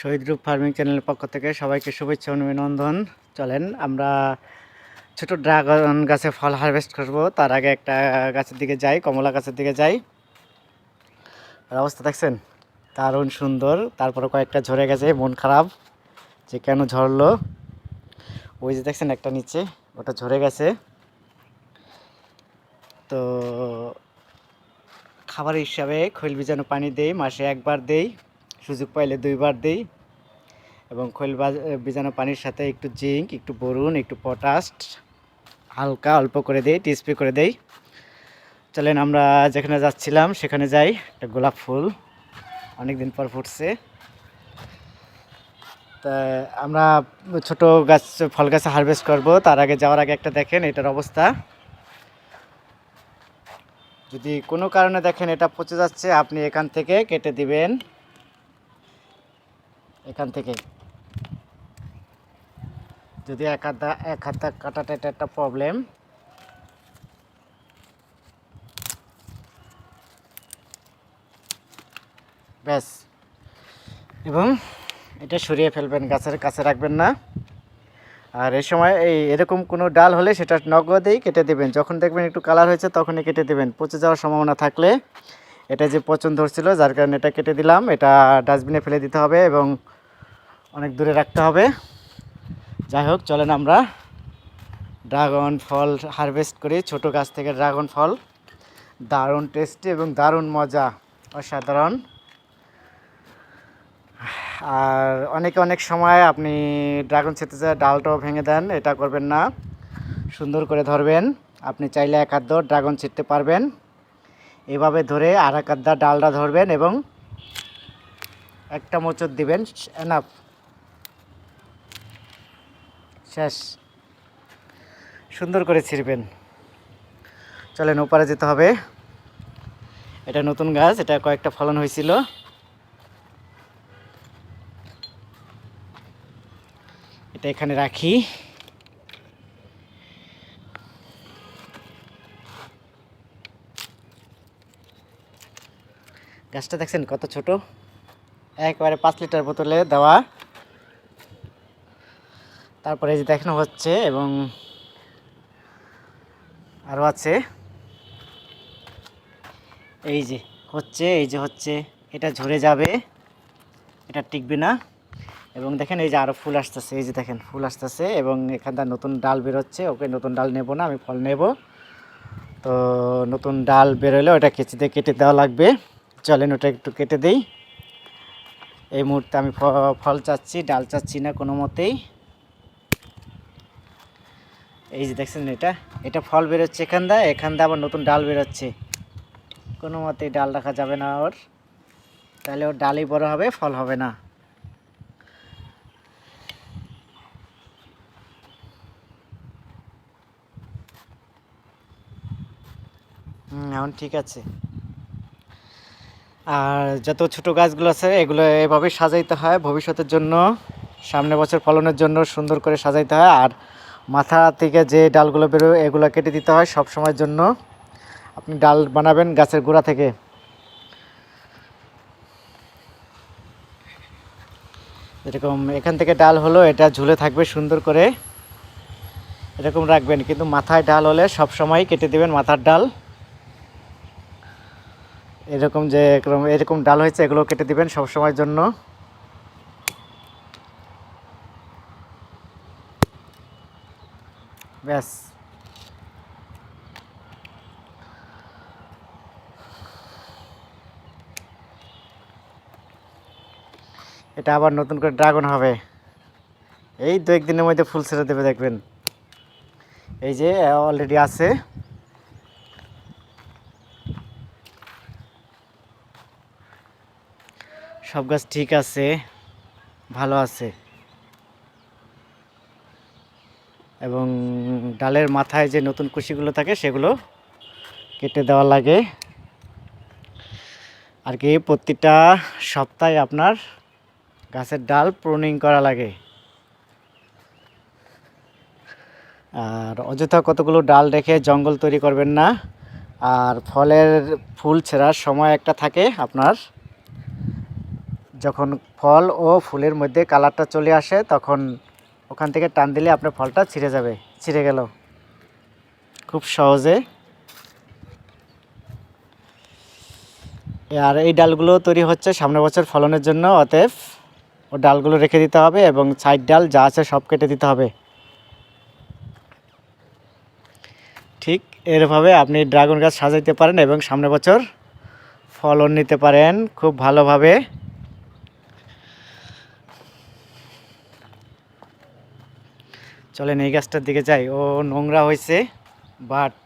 শহীদ group farming চ্যানেলের পক্ষ থেকে সবাইকে শুভেচ্ছা, অভিনন্দন। চলেন, আমরা ছোট ড্রাগন গাছে ফল হারভেস্ট করব। তার আগে একটা গাছের দিকে যাই, কমলা গাছের দিকে যাই। অবস্থা দেখছেন? দারুণ সুন্দর। তারপরে কয়েকটা ঝরে গেছে, মন খারাপ। যে কেন ঝরলো? ওই যে দেখছেন একটা নিচে, ওটা ঝরে গেছে। তো খাবার হিসাবে খৈল বিজানো পানি দেই, মাসে একবার দেই। সুযোগ পাইলে দুইবার দেই। এবং খৈল বাজ- বীজাণু পানির সাথে একটু জিঙ্ক, একটু বরুন একটু পটাশ, হালকা অল্প করে দেই, টিস্পি করে দেই। চলেন আমরা যেখানে যাচ্ছিলাম সেখানে যাই, একটা গোলাপ ফুল অনেক দিন পর ফুটছে। তা আমরা ছোট গাছ, ফল গাছে হারভেস্ট করব। তার আগে যাওয়ার আগে একটা দেখেন, এটার অবস্থা। যদি কোনো কারণে দেখেন এটা পচে যাচ্ছে, আপনি এখান থেকে কেটে দিবেন। এখান থেকে। যদি এক হাতা এক হাতা কাটাটা এটা একটা প্রবলেম ব্যাস। এবং এটা সরিয়ে ফেলবেন, গাছের কাছে রাখবেন না। আর এই সময় এই এরকম কোনো ডাল হলে সেটা নগদেই কেটে দেবেন। যখন দেখবেন একটু কালার হয়েছে, তখনই কেটে দেবেন। পচে যাওয়ার সম্ভাবনা থাকলে। এটা যে পচন ধরছিল, যার কারণে এটা কেটে দিলাম। এটা ডাস্টবিনে ফেলে দিতে হবে এবং অনেক দূরে রাখতে হবে। যাই হোক, চলেন আমরা ড্রাগন ফল হারভেস্ট করি, ছোট গাছ থেকে ড্রাগন ফল। দারুণ টেস্টি এবং দারুণ মজা, অসাধারণ। আর অনেকে অনেক সময় আপনি ড্রাগন ছেতে যায় ডালটাও ভেঙে দেন, এটা করবেন না। সুন্দর করে ধরবেন। আপনি চাইলে এক আধ ড্রাগন ছিটতে পারবেন। এভাবে ধরে আর এক আধা ডালটা ধরবেন এবং একটা মোচর দিবেন। এনাফ শেষ। সুন্দর করে ছিঁড়বেন। চলেন, ওপারে যেতে হবে। এটা নতুন গাছ, এটা কয়েকটা ফলন হয়েছিল। এটা এখানে রাখি। গাছটা দেখছেন কত ছোট? একবারে পাঁচ লিটার বোতলে দেওয়া। তারপরে এই যে দেখানো হচ্ছে এবং আরও আছে। এই যে হচ্ছে, এই যে হচ্ছে, এটা ঝরে যাবে, এটা টিকবে না। এবং দেখেন এই যে আরও ফুল আসতেছে, এই যে দেখেন ফুল আসতেছে এবং এখানটা নতুন ডাল বেরোচ্ছে, ওকে নতুন ডাল নেব না, আমি ফল নেব। তো নতুন ডাল বেরোলে ওটা কেচিতে কেটে দেওয়া লাগবে। চলেন ওটা একটু কেটে দেই। এই মুহূর্তে আমি ফল চাচ্ছি, ডাল চাচ্ছি না কোনো মতেই। এই যে দেখছেন এটা? এটা ফল বেরোচ্ছে এখান দা এখান দা আবার নতুন ডাল বেরোচ্ছে। কোনো মতেই ডাল রাখা যাবে না ওর। তাহলে ওর ডালই বড় হবে, ফল হবে না। এখন ঠিক আছে। আর যত ছোট গাছগুলো আছে, এগুলো এভাবে সাজাইতে হয়। ভবিষ্যতের জন্য সামনে বছর ফলনের জন্য সুন্দর করে সাজাইতে হয়। আর মাথা থেকে যে ডালগুলো বেরোয়, এগুলো কেটে দিতে হয় সব সময়ের জন্য। আপনি ডাল বানাবেন গাছের গোড়া থেকে। এরকম এখান থেকে ডাল হলো, এটা ঝুলে থাকবে সুন্দর করে। এরকম রাখবেন, কিন্তু মাথায় ডাল হলে সব সময় কেটে দেবেন মাথার ডাল। এরকম যে এরকম এরকম ডাল হয়েছে, এগুলো কেটে দিবেন সব সময়ের জন্য। ব্যাস। এটা আবার নতুন করে ড্রাগন হবে। এই দু একদিনের মধ্যে ফুল ছেড়ে দেবে, দেখবেন। এই যে অলরেডি আছে। সব গাছ ঠিক আছে, ভালো আছে। এবং ডালের মাথায় যে নতুন কুশিগুলো থাকে, সেগুলো কেটে দেওয়া লাগে। আর কি, প্রতিটা সপ্তাহে আপনার গাছের ডাল প্রুনিং করা লাগে। আর অযথা কতগুলো ডাল রেখে জঙ্গল তৈরি করবেন না। আর ফলের ফুল ছেঁড়ার সময় একটা থাকে আপনার, যখন ফল ও ফুলের মধ্যে কালারটা চলে আসে, তখন ওখান থেকে টান দিলে আপনার ফলটা ছিঁড়ে যাবে, ছিঁড়ে গেল। খুব সহজে। আর এই ডালগুলো তৈরি হচ্ছে সামনের বছর ফলনের জন্য, অতএব ও ডালগুলো রেখে দিতে হবে এবং সাইড ডাল যা আছে সব কেটে দিতে হবে। ঠিক এরভাবে আপনি ড্রাগন গাছ সাজাইতে পারেন এবং সামনের বছর ফলন নিতে পারেন খুব ভালোভাবে। চলেন এই গাছটার দিকে যাই। ও নোংরা হয়েছে বাট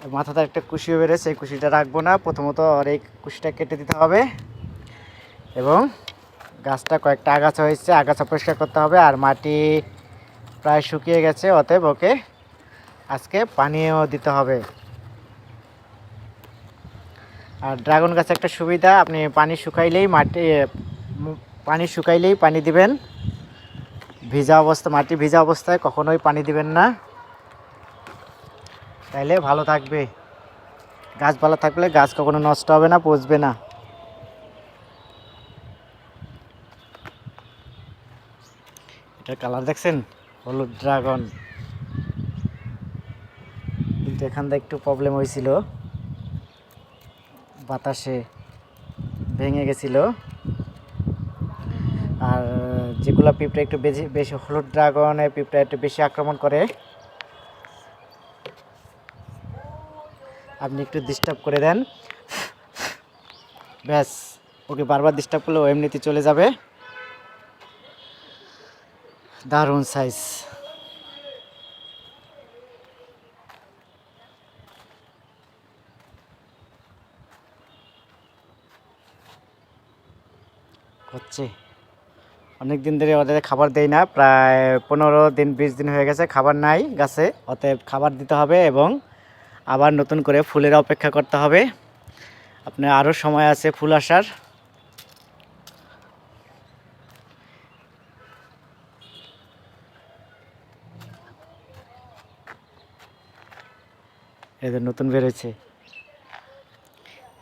মাথাতে একটা কুশিও বেড়েছে, এই কুশিটা রাখব না। প্রথমত আর এই কুশিটা কেটে দিতে হবে এবং গাছটা কয়েকটা আগাছা হয়েছে, আগাছা পরিষ্কার করতে হবে আর মাটি প্রায় শুকিয়ে গেছে, অতএব ওকে আজকে পানিও দিতে হবে। আর ড্রাগন গাছে একটা সুবিধা, আপনি পানি শুকাইলেই মাটি, পানি শুকাইলেই পানি দিবেন। ভিজা অবস্থা, মাটি ভিজা অবস্থায় কখনোই পানি দিবেন না। তাইলে ভালো থাকবে। গাছ ভালো থাকলে গাছ কখনো নষ্ট হবে না, পচবে না। এটার কালার দেখছেন? হলুদ ড্রাগন। কিন্তু এখান থেকে একটু প্রবলেম হয়েছিল। বাতাসে ভেঙে গেছিল। যেগুলো পিঁপড়া একটু বেশি বেশি হলুদ ড্রাগনে পিঁপড়া একটু বেশি আক্রমণ করে। আপনি একটু ডিস্টার্ব করে দেন। ব্যাস, ওকে বারবার ডিস্টার্ব করলে ও এমনিতে চলে যাবে। দারুণ সাইজ হচ্ছে অনেক দিন ধরে ওদের খাবার দেই না, প্রায় পনেরো দিন, বিশ দিন হয়ে গেছে খাবার নাই গাছে। অতএব খাবার দিতে হবে এবং আবার নতুন করে ফুলের অপেক্ষা করতে হবে। আপনার আরও সময় আছে ফুল আসার। এদের নতুন বেরোচ্ছে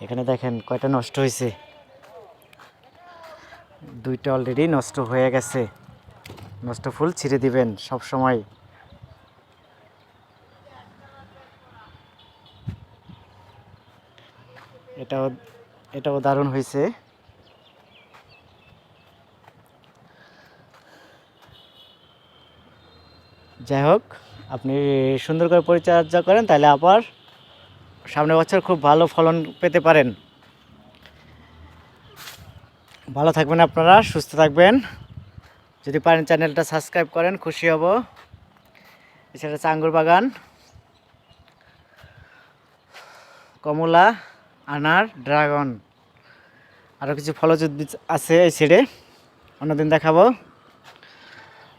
এখানে দেখেন কয়টা নষ্ট হয়েছে। দুইটা অলরেডি নষ্ট হয়ে গেছে। নষ্ট ফুল ছিঁড়ে দিবেন সব সময়। এটাও এটাও দারুণ হয়েছে। যাই হোক, আপনি সুন্দর করে পরিচর্যা করেন, তাহলে আবার সামনের বছর খুব ভালো ফলন পেতে পারেন। ভালো থাকবেন আপনারা, সুস্থ থাকবেন। যদি পারেন চ্যানেলটা সাবস্ক্রাইব করেন, খুশি হব। এছাড়া হচ্ছে আঙ্গুর বাগান, কমলা, আনার, ড্রাগন আরও কিছু ফলজ উদ্ভিদ আছে এই ছেড়ে অন্যদিন দেখাবো।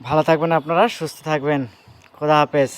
ভালো থাকবেন আপনারা, সুস্থ থাকবেন। খোদা হাফেজ।